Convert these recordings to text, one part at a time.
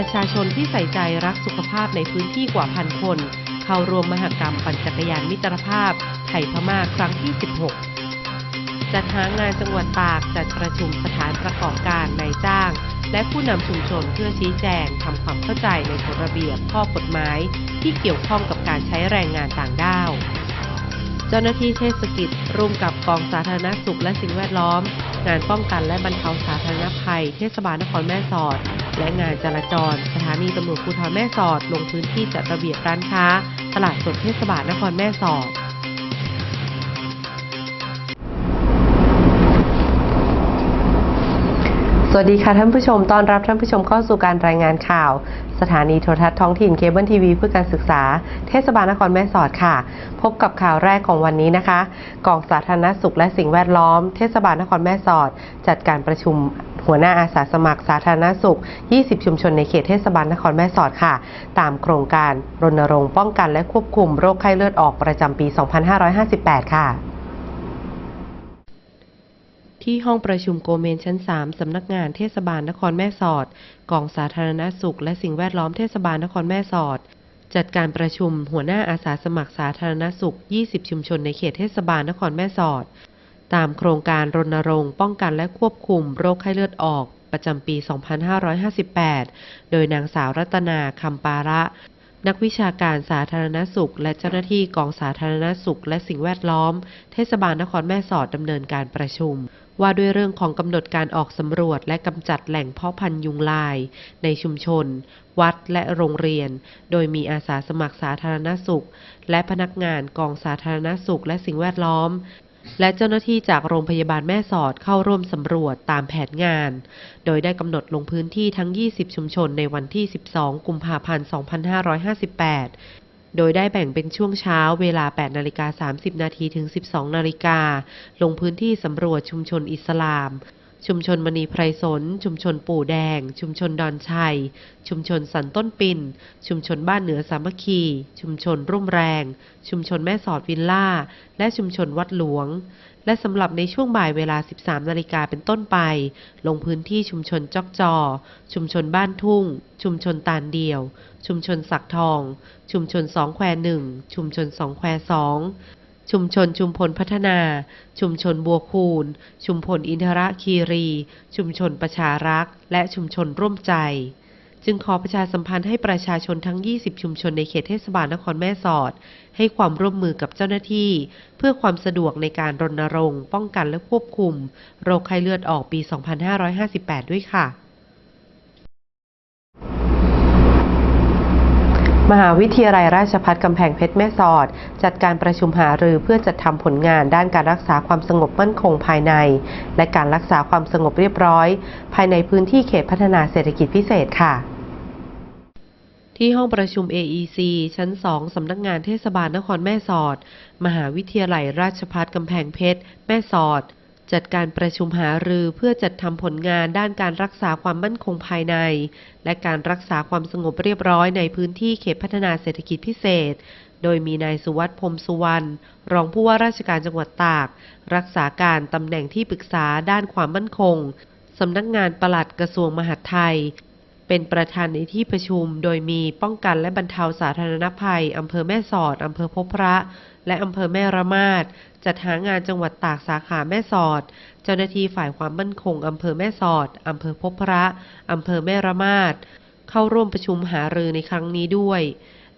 ประชาชนที่ใส่ใจรักสุขภาพในพื้นที่กว่าพันคน เข้าร่วมมหกรรมปั่นจักรยานมิตรภาพ ไทยพม่าครั้งที่ 16 จัดหางานจังหวัดตากจัดประชุมสถานประกอบการนายจ้าง และผู้นำชุมชนเพื่อชี้แจงทำความเข้าใจในกฎระเบียบข้อกฎหมาย ที่เกี่ยวข้องกับการใช้แรงงานต่างด้าวเจ้าหน้าที่เทศกิจร่วมกับกองสาธารณสุขและสิ่งแวดล้อม งานป้องกันและบรรเทาสาธารณภัย เทศบาลนครแม่สอด และงานจราจร สถานีตำรวจภูธรแม่สอด ลงพื้นที่จัดระเบียบร้านค้า ตลาดสดเทศบาลนครแม่สอด สวัสดีค่ะท่านผู้ชม ต้อนรับท่านผู้ชมเข้าสู่การรายงานข่าว สถานีโทรทัศน์ท้องถิ่นเคเบิลทีวีเพื่อการศึกษา เทศบาลนครแม่สอดค่ะ พบกับข่าวแรกของวันนี้นะคะ กองสาธารณสุขและสิ่งแวดล้อม เทศบาลนครแม่สอด จัดการประชุมหัวหน้าอาสาสมัครสาธารณสุข 20 ชุมชนในเขตเทศบาลนครแม่สอดค่ะ ตามโครงการรณรงค์ป้องกันและควบคุมโรคไข้เลือดออกประจำปี 2558 ค่ะ ที่ห้องประชุมโกเมนชั้น 3 สำนักงานเทศบาลนครแม่สอด กองสาธารณสุข และสิ่งแวดล้อมเทศบาลนครแม่สอด จัดการประชุมหัวหน้าอาสาสมัครสาธารณสุข 20 ชุมชนในเขตเทศบาลนครแม่สอด ตามโครงการรณรงค์ป้องกันและควบคุมโรคไข้เลือดออก ประจำปี 2558 โดยนางสาวรัตนาคำปาระนักวิชาการสาธารณสุข และเจ้าหน้าที่กองสาธารณสุข และสิ่งแวดล้อม เทศบาลนครแม่สอดดำเนินการประชุม ว่าด้วยเรื่องของกำหนดการออกสำรวจและกำจัดแหล่งเพาะพันธุ์ยุงลาย ในชุมชน วัดและโรงเรียน โดยมีอาสาสมัครสาธารณสุข และพนักงานกองสาธารณสุขและสิ่งแวดล้อมและเจ้าหน้าที่จากโรงพยาบาลแม่สอดเข้าร่วมสำรวจตามแผนงาน โดยได้กำหนดลงพื้นที่ทั้ง 20 ชุมชนในวันที่ 12 กุมภาพันธ์ 2558 โดยได้แบ่งเป็นช่วงเช้าเวลา 8 นาฬิกา 30 นาทีถึง 12 นาฬิกา ลงพื้นที่สำรวจชุมชนอิสลาม ชุมชนมณีไพรสน ชุมชนปู่แดง ชุมชนดอนชัย ชุมชนสันต้นปินชุมชนบ้านเหนือสามัคคี ชุมชนร่มแรง ชุมชนแม่สอดวิลล่า และชุมชนวัดหลวง และสำหรับในช่วงบ่ายเวลา 13 นาฬิกาเป็นต้นไป ลงพื้นที่ชุมชนจอกจอ ชุมชนบ้านทุ่ง ชุมชนตาลเดียว ชุมชนสักทอง ชุมชนสองแควหนึ่ง ชุมชนสองแควสอง ชุมชนชุมพลพัฒนา ชุมชนบัวคูนชุมพลอินทรคีรี ชุมชนประชารักษ์ และชุมชนร่วมใจ จึงขอประชาสัมพันธ์ให้ประชาชนทั้ง 20 ชุมชนในเขตเทศบาลนครแม่สอด ให้ความร่วมมือกับเจ้าหน้าที่ เพื่อความสะดวกในการรณรงค์ ป้องกันและควบคุม โรคไข้เลือดออกปี 2558 ด้วยค่ะ มหาวิทยาลัยราชภัฏกำแพงเพชรแม่สอด จัดการประชุมหารือเพื่อจัดทำผลงานด้านการรักษาความสงบมั่นคงภายใน และการรักษาความสงบเรียบร้อย ภายในพื้นที่เขตพัฒนาเศรษฐกิจพิเศษค่ะที่ห้องประชุม AEC ชั้น 2 สำนักงานเทศบาลนครแม่สอด มหาวิทยาลัยราชภัฏกำแพงเพชร แม่สอด จัดการประชุมหารือเพื่อจัดทำผลงานด้านการรักษาความมั่นคงภายใน และการรักษาความสงบเรียบร้อยในพื้นที่เขตพัฒนาเศรษฐกิจพิเศษ โดยมีนายสุวัสด์พรมสุวรรณรองผู้ว่าราชการจังหวัดตาก รักษาการตำแหน่งที่ปรึกษาด้านความมั่นคงสำนักงานปลัดกระทรวงมหาดไทย เป็นประธานในที่ประชุม โดยมีป้องกันและบรรเทาสาธารณภัย อำเภอแม่สอด อำเภอพบพระ และอำเภอแม่ระมาดจัดหางานจังหวัดตากสาขาแม่สอด เจ้าหน้าที่ฝ่ายความมั่นคง อำเภอแม่สอด อำเภอพบพระ อำเภอแม่ระมาดเข้าร่วมประชุมหารือในครั้งนี้ด้วย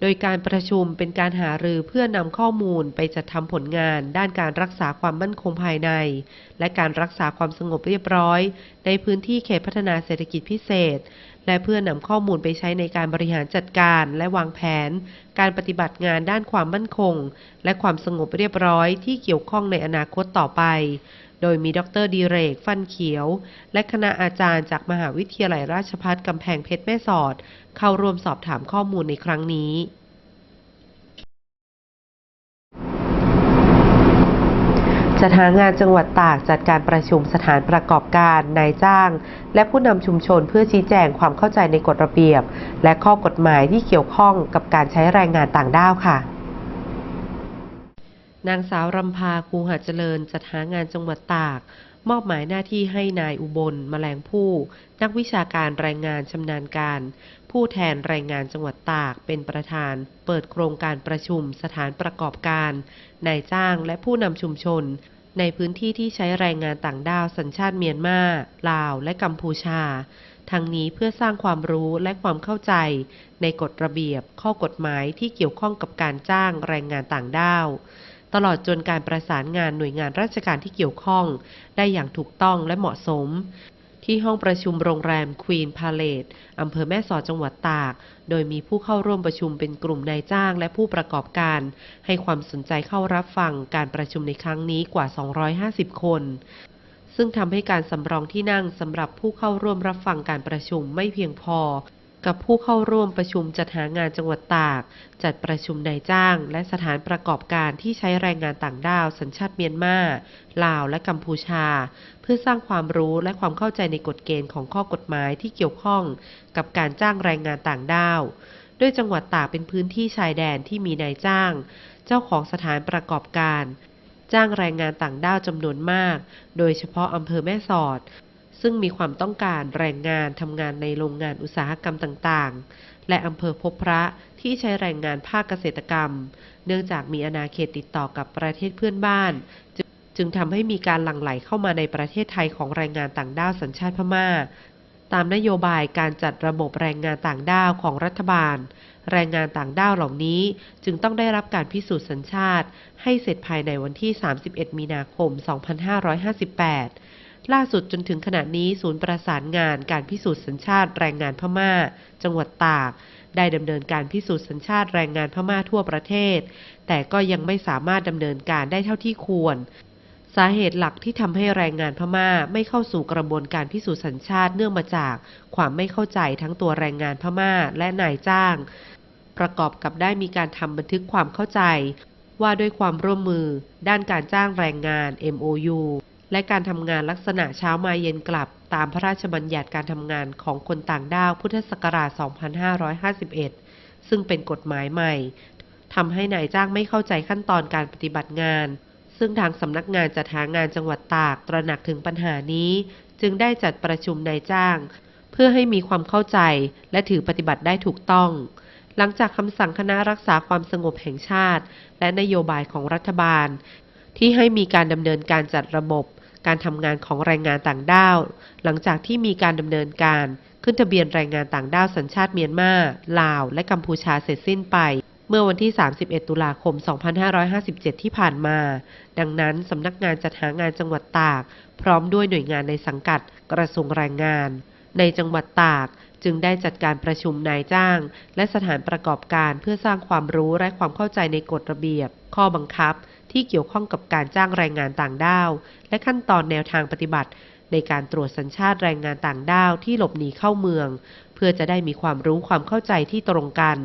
โดยการประชุมเป็นการหารือเพื่อนำข้อมูลไปจัดทำผลงาน ด้านการรักษาความมั่นคงภายใน และการรักษาความสงบเรียบร้อย ในพื้นที่เขตพัฒนาเศรษฐกิจพิเศษ และเพื่อนำข้อมูลไปใช้ในการบริหารจัดการและวางแผน การปฏิบัติงานด้านความมั่นคง และความสงบเรียบร้อยที่เกี่ยวข้องในอนาคตต่อไป โดยมีดรดีเรก ฟันเขียว และคณะอาจารย์จากมหาวิทยาลัยราชภัฏกำแพงเพชรแม่สอด เข้าร่วมสอบถามข้อมูลในครั้งนี้ สถานงานจังหวัดตากจัดการประชุมสถานประกอบการนายจ้าง และผู้นำชุมชนเพื่อชี้แจงความเข้าใจในกฎระเบียบ และข้อกฎหมายที่เกี่ยวข้องกับการใช้แรงงานต่างด้าวค่ะนางสาวรำพา คูหาเจริญ จัดหางานจังหวัดตาก มอบหมายหน้าที่ให้นายอุบลมแมลงผู้ นักวิชาการแรงงานชำนาญการ ผู้แทนแรงงานจังหวัดตากเป็นประธาน เปิดโครงการประชุมสถานประกอบการ นายจ้างและผู้นำชุมชน ในพื้นที่ที่ใช้แรงงานต่างด้าวสัญชาติเมียนมา ลาว และกัมพูชาทั้งนี้เพื่อสร้างความรู้และความเข้าใจ ในกฎระเบียบข้อกฎหมายที่เกี่ยวข้องกับการจ้างแรงงานต่างด้าว ตลอดจนการประสานงานหน่วยงานราชการที่เกี่ยวข้อง ได้อย่างถูกต้องและเหมาะสม ที่ห้องประชุมโรงแรมควีนพาเลตอำเภอแม่สอดจังหวัดตาก โดยมีผู้เข้าร่วมประชุมเป็นกลุ่มนายจ้างและผู้ประกอบการ ให้ความสนใจเข้ารับฟังการประชุมในครั้งนี้กว่า 250 คนซึ่งทำให้การสำรองที่นั่งสำหรับผู้เข้าร่วมรับฟังการประชุมไม่เพียงพอ กับผู้เข้าร่วมประชุมจัดหางานจังหวัดตาก จัดประชุมนายจ้าง และสถานประกอบการที่ใช้แรงงานต่างด้าวสัญชาติเมียนมา ลาวและกัมพูชา เพื่อสร้างความรู้และความเข้าใจในกฎเกณฑ์ของข้อกฎหมายที่เกี่ยวข้องกับการจ้างแรงงานต่างด้าวด้วยจังหวัดตากเป็นพื้นที่ชายแดนที่มีนายจ้าง เจ้าของสถานประกอบการ จ้างแรงงานต่างด้าวจำนวนมาก โดยเฉพาะอำเภอแม่สอด ซึ่งมีความต้องการแรงงานทำงานในโรงงานอุตสาหกรรมต่างๆ และอำเภอพบพระที่ใช้แรงงานภาคเกษตรกรรม เนื่องจากมีอาณาเขตติดต่อกับประเทศเพื่อนบ้านจึงจึงทำให้มีการหลั่งไหลเข้ามาในประเทศไทยของแรงงานต่างด้าวสัญชาติพม่า ตามนโยบายการจัดระบบแรงงานต่างด้าวของรัฐบาล แรงงานต่างด้าวเหล่านี้ จึงต้องได้รับการพิสูจน์สัญชาติ ให้เสร็จภายในวันที่ 31 มีนาคม 2558 ล่าสุดจนถึงขณะนี้ศูนย์ประสานงานการพิสูจน์สัญชาติแรงงานพม่า จังหวัดตาก ได้ดำเนินการพิสูจน์สัญชาติแรงงานพม่าทั่วประเทศ แต่ก็ยังไม่สามารถดำเนินการได้เท่าที่ควร สาเหตุหลักที่ทำให้แรงงานพม่าไม่เข้าสู่กระบวนการพิสูจน์สัญชาติเนื่องมาจากความไม่เข้าใจทั้งตัวแรงงานพม่าและนายจ้าง ประกอบกับได้มีการทำบันทึกความเข้าใจ ว่าด้วยความร่วมมือ ด้านการจ้างแรงงาน MOU และการทำงานลักษณะเช้ามาเย็นกลับ ตามพระราชบัญญัติการทำงานของคนต่างด้าวพุทธศักราช 2551 ซึ่งเป็นกฎหมายใหม่ทำให้นายจ้างไม่เข้าใจขั้นตอนการปฏิบัติงาน ซึ่งทางสำนักงานจัดหางานจังหวัดตากตระหนักถึงปัญหานี้ จึงได้จัดประชุมนายจ้าง เพื่อให้มีความเข้าใจและถือปฏิบัติได้ถูกต้องหลังจากคำสั่งคณะรักษาความสงบแห่งชาติ และนโยบายของรัฐบาล ที่ให้มีการดำเนินการจัดระบบ การทำงานของแรงงานต่างด้าว หลังจากที่มีการดำเนินการ ขึ้นทะเบียนแรงงานต่างด้าวสัญชาติเมียนมา ลาว และกัมพูชาเสร็จสิ้นไป เมื่อวันที่ 31 ตุลาคม 2557 ที่ผ่านมา ดังนั้นสำนักงานจัดหางานจังหวัดตาก พร้อมด้วยหน่วยงานในสังกัดกระทรวงแรงงาน ในจังหวัดตากจึงได้จัดการประชุมนายจ้าง และสถานประกอบการเพื่อสร้างความรู้และความเข้าใจในกฎระเบียบ ข้อบังคับ ที่เกี่ยวข้องกับการจ้างแรงงานต่างด้าว และขั้นตอนแนวทางปฏิบัติ ในการตรวจสัญชาติแรงงานต่างด้าวที่หลบหนีเข้าเมือง เพื่อจะได้มีความรู้ความเข้าใจที่ตรงกัน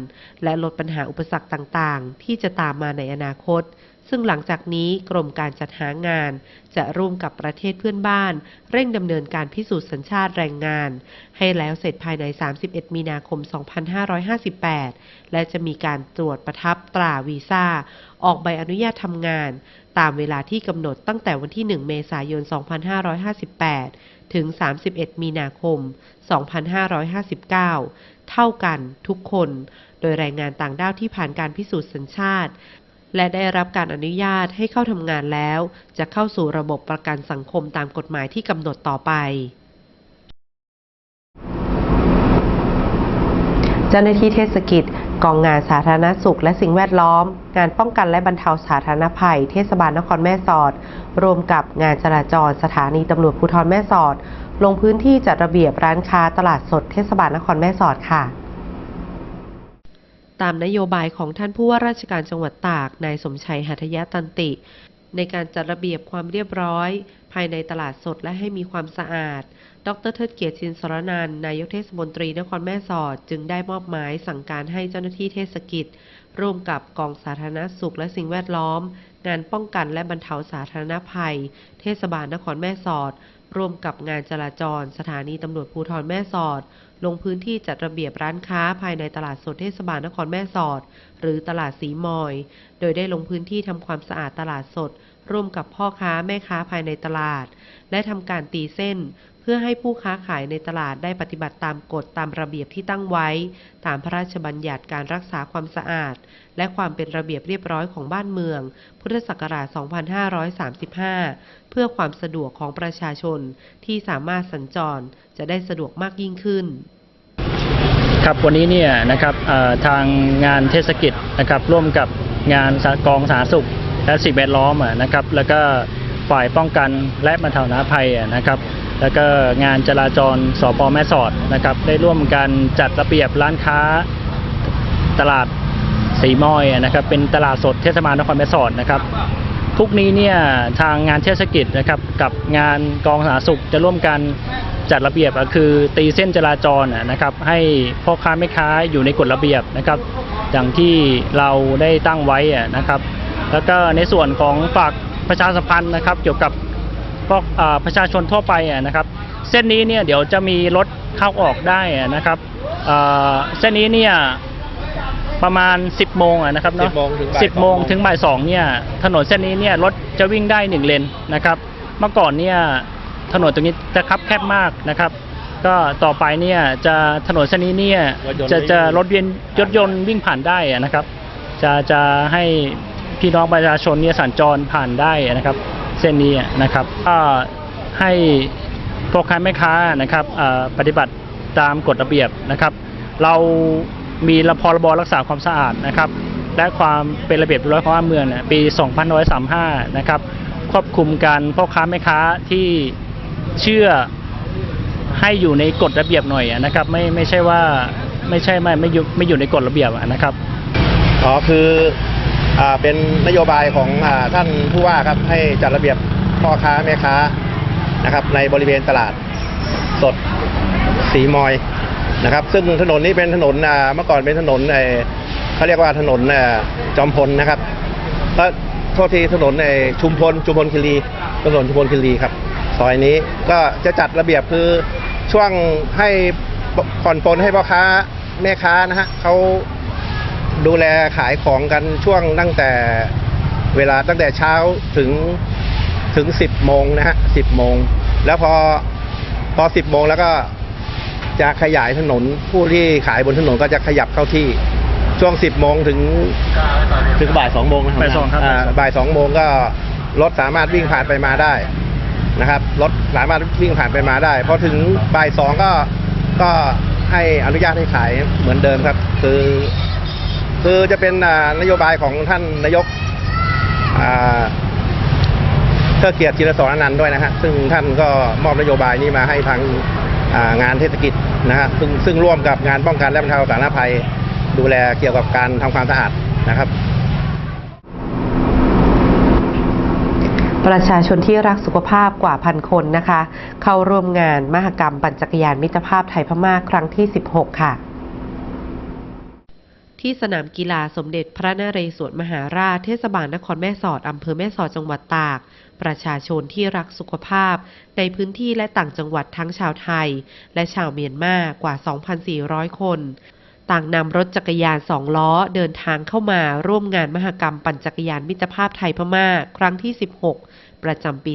และลดปัญหาอุปสรรคต่างๆ ที่จะตามมาในอนาคต ซึ่งหลังจากนี้กรมการจัดหางาน จะร่วมกับประเทศเพื่อนบ้าน เร่งดำเนินการพิสูจน์สัญชาติแรงงาน ให้แล้วเสร็จภายใน 31 มีนาคม 2558 และจะมีการตรวจประทับตราวีซ่า ออกใบอนุญาตทำงาน ตามเวลาที่กำหนดตั้งแต่วันที่ 1 เมษายน 2558 ถึง 31 มีนาคม 2559 เท่ากันทุกคน โดยแรงงานต่างด้าวที่ผ่านการพิสูจน์สัญชาติ และได้รับการอนุญาตให้เข้าทำงานแล้ว จะเข้าสู่ระบบประกันสังคมตามกฎหมายที่กำหนดต่อไปเจ้าหน้าที่เทศกิจ กองงานสาธารณสุขและสิ่งแวดล้อม งานป้องกันและบรรเทาสาธารณภัย เทศบาลนครแม่สอด รวมกับงานจราจรสถานีตำรวจภูธรแม่สอด ลงพื้นที่จัดระเบียบร้านค้าตลาดสดเทศบาลนครแม่สอดค่ะ ตามนโยบายของท่านผู้ว่าราชการจังหวัดตาก นายสมชัยหัตถยตันติ ในการจัดระเบียบความเรียบร้อย ภายในตลาดสดและให้มีความสะอาด ดรเทิดเกียรติชินสรนันนายกเทศมนตรีนครแม่สอด จึงได้มอบหมายสั่งการให้เจ้าหน้าที่เทศกิจ ร่วมกับกองสาธารณสุขและสิ่งแวดล้อม งานป้องกันและบรรเทาสาธารณภัย เทศบาลนครแม่สอด ร่วมกับงานจราจร สถานีตำรวจภูธรแม่สอด ลงพื้นที่จัดระเบียบร้านค้าภายในตลาดสดเทศบาลนครแม่สอด หรือตลาดสีมอย โดยได้ลงพื้นที่ทำความสะอาดตลาดสด ร่วมกับพ่อค้าแม่ค้าภายในตลาด และทำการตีเส้น เพื่อให้ผู้ค้าขายในตลาดได้ปฏิบัติตามกฎตามระเบียบที่ตั้งไว้ ตามพระราชบัญญัติการรักษาความสะอาด และความเป็นระเบียบเรียบร้อยของบ้านเมือง พุทธศักราช 2535 เพื่อความสะดวกของประชาชนที่สามารถสัญจรจะได้สะดวกมากยิ่งขึ้นครับวันนี้เนี่ยนะครับทางงานเทศกิจนะครับร่วมกับงานกองสาธารณสุข และสิ่งแวดล้อมนะครับ แล้วก็ฝ่ายป้องกันและบรรเทาสาธาภัยนะครับ แล้วก็งานจราจรสปแม่สอดนะครับ ได้ร่วมกันจัดระเบียบร้านค้าตลาดสีมอยนะครับ เป็นตลาดสดเทศบาลนครแม่สอดนะครับทุกนี้เนี่ยทางงานเทศกิจนะครับกับงานกองสาธารณสุขจะร่วมกันจัดระเบียบก็คือตีเส้นจราจรนะครับ ให้พ่อค้าแม่ค้าอยู่ในกฎระเบียบนะครับ อย่างที่เราได้ตั้งไว้นะครับ แล้วก็ในส่วนของฝากประชาสัมพันธ์นะครับ เกี่ยวกับพวกอ่าประชาชนทั่วไปอะนะครับ เส้นนี้เนี่ยเดี๋ยวจะมีรถเข้าออกได้อะนะครับอ่าเส้นนี้เนี่ยประมาณ 10 โมงอะนะครับเนาะ10โมงถึงบ่าย10โมง2โมงถึงบ่ายสองเนี่ยถนนเส้นนี้เนี่ยรถจะวิ่งได้หนึ่งเลนนะครับ เมื่อก่อนเนี่ยถนนตรงนี้จะคับแคบมากนะครับ ก็ต่อไปเนี่ยจะถนนเส้นนี้เนี่ยรถยนต์จะวิ่งจะรถยนต์รถยนต์วิ่งผ่านได้อะนะครับ จะจะให้ พี่น้องประชาชนเนี่ยสัญจรผ่านได้นะครับ เส้นนี้นะครับก็ให้พ่อค้าแม่ค้านะครับปฏิบัติตามกฎระเบียบนะครับ เรามีระพรบรักษาความสะอาดนะครับและความเป็นระเบียบเรียบร้อยของบ้านเมืองเนี่ยปี 2535 นะครับควบคุมการพ่อค้าแม่ค้าที่เชื่อให้อยู่ในกฎระเบียบหน่อยนะครับ ไม่ไม่ใช่ว่าไม่ใช่ไม่ไม่อยู่ไม่อยู่ในกฎระเบียบนะครับอ๋อคือ เป็นนโยบายของอท่านผู้ว่าครับให้จัดระเบียบพ่อค้าแม่ค้านะครับ ในบริเวณตลาดสดสีมอยนะครับ ซึ่งถนนนี้เป็นถนนเมื่อก่อนเป็นถนนเขาเรียกว่าถนนจอมพลนะครับก็โทษทีถนนในชุมพลชุมพลคีรีถนนชุมพลคีรีครับซอยนี้ก็จะจัดระเบียบคือช่วงให้ผ่อนปลนให้พ่อค้าแม่ค้านะฮะเขา ดูแลขายของกันช่วงตั้งแต่เวลาตั้งแต่เช้าถึงถึงสิบโมงนะฮะสิบโมง แล้วพอพอสิบโมงแล้วก็จะขยายถนนผู้ที่ขายบนถนนก็จะขยับเข้าที่ช่วงสิบโมงถึงถึงบ่ายสองโมงนะบ่ายสองครับาบ่ายสองโมงก็รถสามารถวิ่งผ่านไปมาได้นะครับรถสามารถวิ่งผ่านไปมาได้พอถึงบ่ายสองก็ก็ให้อนุญาตให้ขายเหมือนเดิมครับ คือ คือจะเป็นนโยบายของท่านนายกอ่าเทิดเกียรติจิรสรอนันต์ด้วยนะฮะซึ่งท่านก็มอบนโยบายนี้มาให้ทางอ่างานเทศกิจนะฮะซึ่งซึ่งร่วมกับงานป้องกันและบรรเทาสาธารณภัย ดูแลเกี่ยวกับการทำความสะอาดนะครับประชาชนที่รักสุขภาพกว่าพันคนนะคะ เข้าร่วมงานมหกรรมปั่นจักรยานมิตรภาพไทยพม่าครั้งที่ 16 ค่ะ ที่สนามกีฬาสมเด็จพระนเรศวรมหาราชเทศบาลนครแม่สอดอำเภอแม่สอดจังหวัดตาก ประชาชนที่รักสุขภาพ ในพื้นที่และต่างจังหวัดทั้งชาวไทย และชาวเมียนมากว่า 2,400 คน ต่างนำรถจักรยานสองล้อเดินทางเข้ามาร่วมงานมหกรรมปั่นจักรยานมิตรภาพไทยพม่าครั้งที่ 16 ประจำปี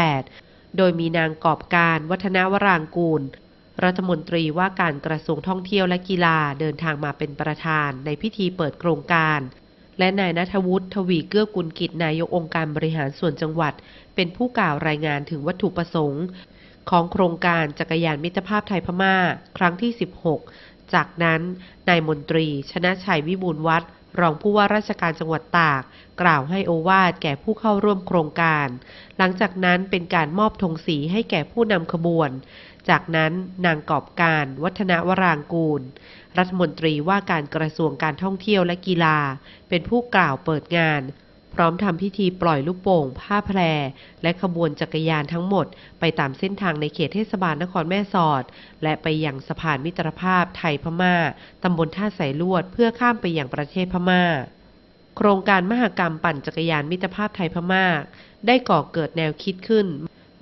2558 โดยมีนางกอบการวัฒนวรางกูล รัฐมนตรีว่าการกระทรวงท่องเที่ยวและกีฬาเดินทางมาเป็นประธานในพิธีเปิดโครงการ และนายนัทวุฒิทวีเกื้อกุลกิจนายกองค์การบริหารส่วนจังหวัด เป็นผู้กล่าวรายงานถึงวัตถุประสงค์ ของโครงการจักรยานมิตรภาพไทยพม่า ครั้งที่ 16 จากนั้นนายมนตรี ชนะชัยวิบูลวัฒน์รองผู้ว่าราชการจังหวัดตาก กล่าวให้โอวาทแก่ผู้เข้าร่วมโครงการ หลังจากนั้นเป็นการมอบธงสีให้แก่ผู้นำขบวน จากนั้นนางกอบการวัฒนวรางกูล รัฐมนตรีว่าการกระทรวงการท่องเที่ยวและกีฬา เป็นผู้กล่าวเปิดงาน พร้อมทำพิธีปล่อยลูกโป่ง ผ้าแพร และขบวนจักรยานทั้งหมด ไปตามเส้นทางในเขตเทศบาลนครแม่สอด และไปยังสะพานมิตรภาพไทยพม่าตำบลท่าสายลวดเพื่อข้ามไปยังประเทศพม่าโครงการมหกรรมปั่นจักรยานมิตรภาพไทยพม่า ได้ก่อเกิดแนวคิดขึ้น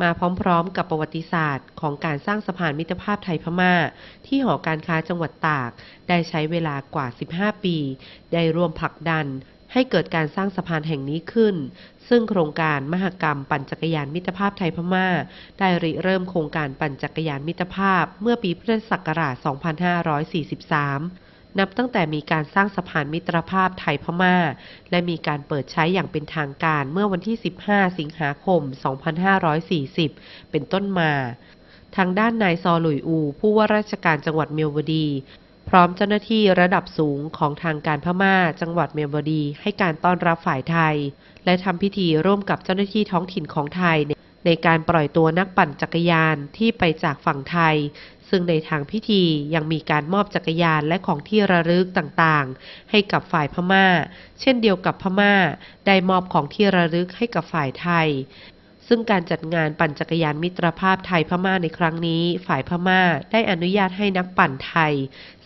มาพร้อมๆ กับประวัติศาสตร์ของการสร้างสะพานมิตรภาพไทยพม่า ที่หอการค้าจังหวัดตาก ได้ใช้เวลากว่า 15 ปี ได้ร่วมผลักดันให้เกิดการสร้างสะพานแห่งนี้ขึ้น ซึ่งโครงการมหกรรมปั่นจักรยานมิตรภาพไทยพม่า ได้ริเริ่มโครงการปั่นจักรยานมิตรภาพเมื่อปีพุทธศักราช 2543 นับตั้งแต่มีการสร้างสะพานมิตรภาพไทยพม่า และมีการเปิดใช้อย่างเป็นทางการเมื่อวันที่ 15 สิงหาคม 2540 เป็นต้นมา ทางด้านนายซอหลุยอู ผู้ว่าราชการจังหวัดเมียวดีพร้อมเจ้าหน้าที่ระดับสูงของทางการพม่า จังหวัดเมียวดี ให้การต้อนรับฝ่ายไทย และทำพิธีร่วมกับเจ้าหน้าที่ท้องถิ่นของไทย ในการปล่อยตัวนักปั่นจักรยานที่ไปจากฝั่งไทย ซึ่งในทางพิธียังมีการมอบจักรยานและของที่ระลึกต่างๆ ให้กับฝ่ายพม่า เช่นเดียวกับพม่า ได้มอบของที่ระลึกให้กับฝ่ายไทยซึ่งการจัดงานปั่นจักรยานมิตรภาพไทยพม่าในครั้งนี้ ฝ่ายพม่าได้อนุญาตให้นักปั่นไทย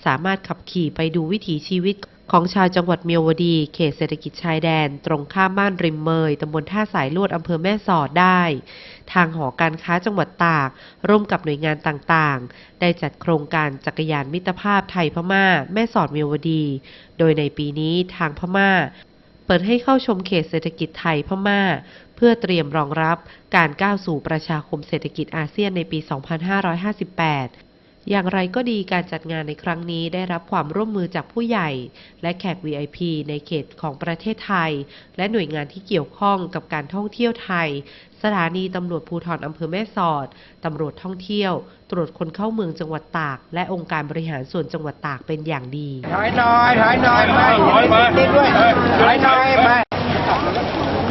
สามารถขับขี่ไปดูวิถีชีวิต ของชาวจังหวัดเมียวดี เขตเศรษฐกิจชายแดน ตรงข้ามบ้านริมเมยตำบลท่าสายลวดอำเภอแม่สอดได้ ทางหอการค้าจังหวัดตาก ร่วมกับหน่วยงานต่างๆ ได้จัดโครงการจักรยานมิตรภาพไทยพม่า แม่สอดเมียวดี โดยในปีนี้ทางพม่า เปิดให้เข้าชมเขตเศรษฐกิจไทยพม่า เพื่อเตรียมรองรับการก้าวสู่ประชาคมเศรษฐกิจอาเซียนในปี 2558 อย่างไรก็ดีการจัดงานในครั้งนี้ได้รับความร่วมมือจากผู้ใหญ่ และแขก VIP ในเขตของประเทศไทย และหน่วยงานที่เกี่ยวข้องกับการท่องเที่ยวไทย สถานีตำรวจภูธรอำเภอแม่สอด ตำรวจท่องเที่ยว ตรวจคนเข้าเมืองจังหวัดตาก และองค์การบริหารส่วนจังหวัดตากเป็นอย่างดีถอยหน่อยถอยหน่อยไม่ติดด้วยถอยหน่อยไป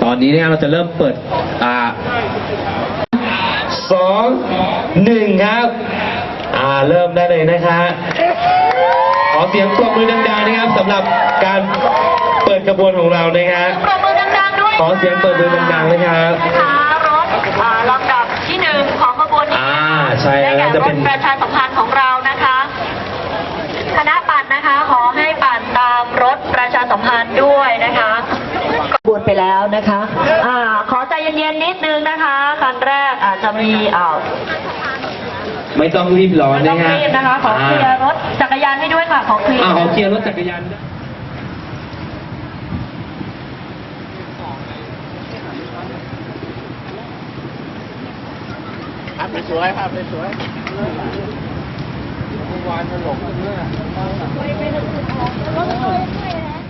ตอนนี้เนี่ยเราจะเริ่มเปิดอ่าสองหนึ่งครับ อ่าเริ่มได้เลยนะคะขอเสียงปรบมือดังๆนะครับสำหรับการเปิดกระบวนของเรานะครับ ปรบมือดังๆด้วยขอเสียงปรบมือดังๆนะครับนะคะรถอ่าลำดับที่หนึ่งของขบวนนี้อ่าใช่แล้วได้จะแก่รเป็ถน ประชาสัมพันธ์ของเรานะคะ คณะปั่นนะคะ ขอให้ปั่นตามรถประชาสัมพันธ์ด้วยนะคะขบวนไปแล้วนะคะอ่าขอใจเย็นๆนิดนึงนะคะคันแรกอาจจะมีอ่า ไม่ต้องรีบร้อนไม่ต้นะองฮะรีบนะคะ ขอเคลียร์รถจักรยานให้ด้วยค่ะ ขอเคลียร์ อ่าขอเคลียร์รถจักรยานด้วย ภาพสวยๆภาพสวยเ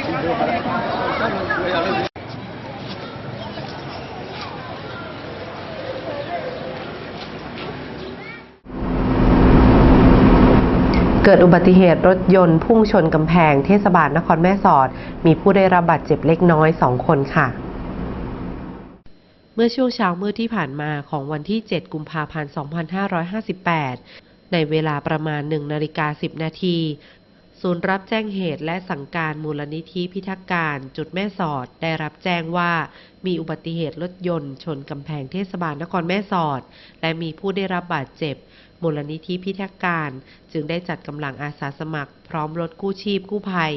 เกิดอุบัติเหตุรถยนต์พุ่งชนกำแพงเทศบาลนครแม่สอด มีผู้ได้รับบาดเจ็บเล็กน้อย 2 คนค่ะ เมื่อช่วงเช้ามืดที่ผ่านมาของวันที่ 7 กุมภาพันธ์ 2558 ในเวลาประมาณ 1 นาฬิกา 10 นาที ศูนย์รับแจ้งเหตุและสั่งการมูลนิธิพิทักษ์การ จุดแม่สอดได้รับแจ้งว่า มีอุบัติเหตุรถยนต์ ชนกำแพงเทศบาลนครแม่สอด และมีผู้ได้รับบาดเจ็บ มูลนิธิพิทักษ์การ จึงได้จัดกำลังอาสาสมัคร พร้อมรถกู้ชีพกู้ภัย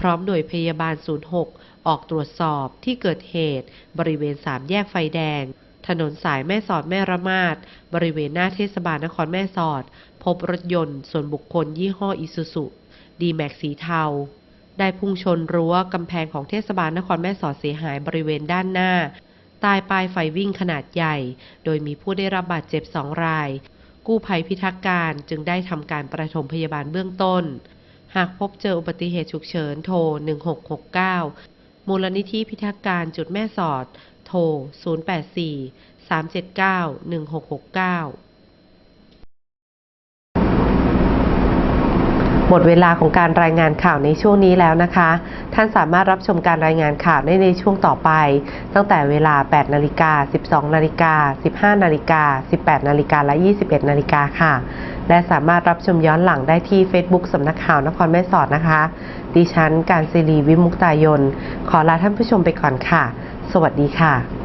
พร้อมหน่วยพยาบาล 06 ออกตรวจสอบที่เกิดเหตุ บริเวณสามแยกไฟแดงถนนสายแม่สอดแม่ระมาดบริเวณหน้าเทศบาลนครแม่สอด พบรถยนต์ส่วนบุคคลยี่ห้ออิซูซุ ดีแม็กสีเทา ได้พุ่งชนรั้วกำแพงของเทศบาลนครแม่สอดเสียหายบริเวณด้านหน้าใต้ป้ายไฟวิ่งขนาดใหญ่ โดยมีผู้ได้รับบาดเจ็บสองราย กู้ภัยพิทักษ์การจึงได้ทำการประถมพยาบาลเบื้องต้น หากพบเจออุบัติเหตุฉุกเฉินโทร 1669 มูลนิธิพิทักษ์การจุดแม่สอด โทร 084 379 1669 มดเวลาของการรายงานข่าวในช่วงนี้แล้วนะคะ ท่านสามารถรับชมการรายงานข่าวได้ในช่วงต่อไป ตั้งแต่เวลา 8 นาฬิกา 12 นาฬิกา 15 นาฬิกา 18 นาฬิกาและ 21 นาฬิกาค่ะ และสามารถรับชมย้อนหลังได้ที่ Facebook สำนักข่าวนครแม่สอดนะคะ ดิฉันการศิรีวิมุกตายน ขอลาท่านผู้ชมไปก่อนค่ะ สวัสดีค่ะ